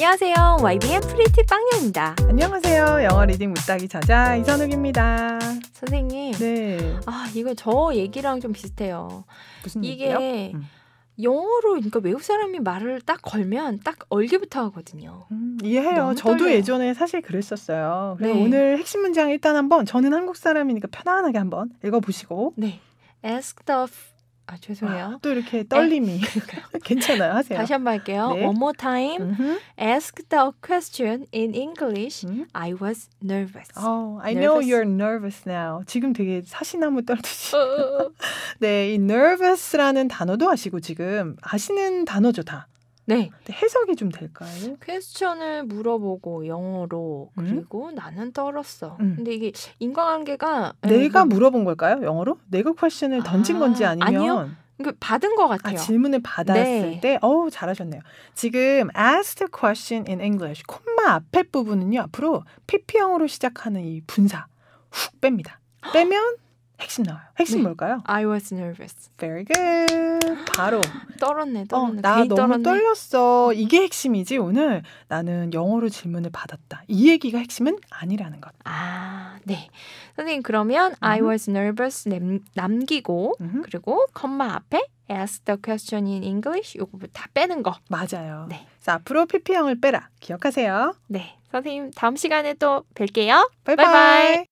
안녕하세요. YBN 프리티 빵녀입니다. 안녕하세요. 영어 리딩 무따기 저자 이선욱입니다. 선생님. 네. 아, 이거 저 얘기랑 좀 비슷해요. 무슨 이게 얘기요? 음. 영어로 그러니까 외국 사람이 말을 딱 걸면 딱 얼기부터 하거든요. 음, 이해해요. 저도 떨려요. 예전에 사실 그랬었어요. 그래서 네. 오늘 핵심 문장 일단 한번 저는 한국 사람이니까 편안하게 한번 읽어보시고 네. Ask the 아, 죄송해요. 아, 또 이렇게 떨림이 괜찮아요. 하세요. 다시 한 번 할게요. 네. One more time. 음흠. Ask the question in English. 음. I was nervous. Oh, I know Nervous. you're nervous now. 지금 되게 사시나무 떨듯이. 어, 어, 어. 네, 이 nervous라는 단어도 아시고 지금 아시는 단어죠 다. 네. 해석이 좀 될까요? 퀘스천을 물어보고 영어로 음? 그리고 나는 떨었어. 음. 근데 이게 인과관계가 내가 예, 물어본 걸까요? 영어로? 내가 퀘션을 던진 아, 건지 아니면 아니요. 이거 받은 것 아, 같아요. 질문을 받았을 네. 때, 어우, 잘하셨네요. 지금 asked a question in English, 콤마 앞에 부분은요, 앞으로 PP형으로 시작하는 이 분사, 훅 뺍니다. 빼면 핵심 나와요. 핵심 네. 뭘까요? I was nervous. Very good. 바로. 떨었네, 어, 떨었네. 나 괜히 너무 떨었네. 떨렸어. 이게 핵심이지, 오늘. 나는 영어로 질문을 받았다. 이 얘기가 핵심은 아니라는 것. 아, 네. 선생님 그러면 I 음. was nervous 남, 남기고 음흠. 그리고 컴마 앞에 ask the question in English 요거 다 빼는 거. 맞아요. 네. 그래서 앞으로 PP형을 빼라. 기억하세요. 네. 선생님 다음 시간에 또 뵐게요. 바이바이. 바이바이.